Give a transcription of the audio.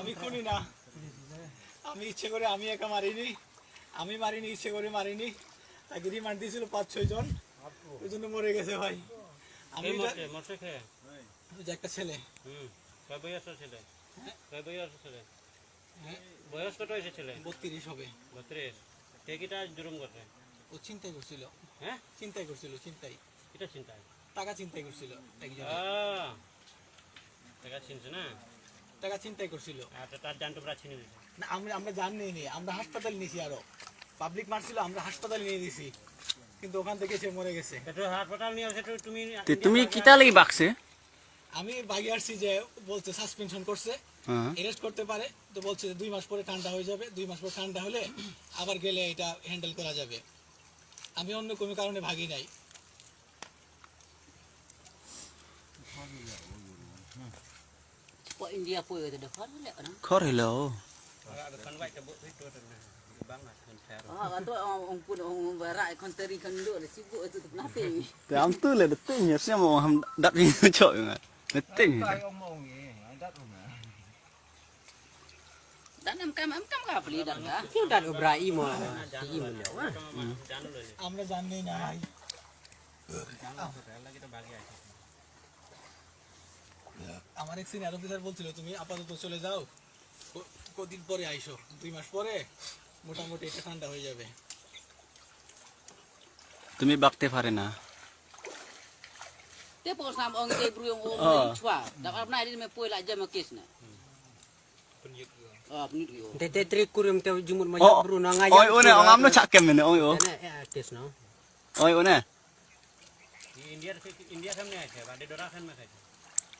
আমি খুনি না। আমি ইচ্ছে করে আমি একা মারিনি। আমি মারিনি ইচ্ছে করে মারিনি। তাকে রিমান্ড দিয়েছিল পাঁচ ছয় জন। ওই জন্য মরে গেছে ভাই। আমি একটা ছেলে। বয়সের হ্যাঁ, বয়স কত হয়েছে ছেলে? বত্রিশ হবে। বত্রিশ। কে জুরুম করছে? ও চিন্তাই করছিল। হ্যাঁ? চিন্তাই করছিল চিন্তাই এটা চিন্তা টাকা চিন্তাই করছিল টাকা চিনছে না? টাকা চিন্তাই করছিল। আচ্ছা তার তোমরা না আমরা আমরা জানি নি আমরা হাসপাতালে নিয়েছি আরও। পাবলিক মারছিল আমরা হাসপাতালে নিয়ে দিছি কিন্তু ওখান থেকে সে মরে গেছে। হাসপাতাল নিয়ে আসে তুমি তে তুমি কিতা লাগি বাকছে আমি বাগি আসছি যে বলছে সাসপেনশন করছে হ্যাঁ। অ্যারেস্ট করতে পারে তো বলছে যে দুই মাস পরে ঠান্ডা হয়ে যাবে দুই মাস পরে ঠান্ডা হলে আবার গেলে এটা হ্যান্ডেল করা যাবে। আমি অন্য কোনো কারণে ভাগি নাই। ពួកឥណ្ឌាะเด็กคល់គាត់លេអត់គាត់ហេឡូតាមទូលេទៅញ៉ាំស្មោហំដាក់វិញចុយណាទៅញ៉ាំตันอัมกัยมอัมกัมกับลีดันนะที่ดันอุบราอิมอะอิมเนี่ยว่ะอัมเราจันนี้นะ আমার এক সিনিয়র অফিসার বলছিল তুমি আপাতত চলে যাও কদিন পরে আইসো দুই মাস পরে মোটামুটি এটা ঠান্ডা হয়ে যাবে তুমি বাঁকতে পারে না te po sam ong te bru ong ong chwa da kap na ri me poi la jam kes na te te tri kurum te jumur ma jam bru na ngai oi one ong amno chak kem ne oi o kes no oi one India India samne ache ba de dora khan ma khache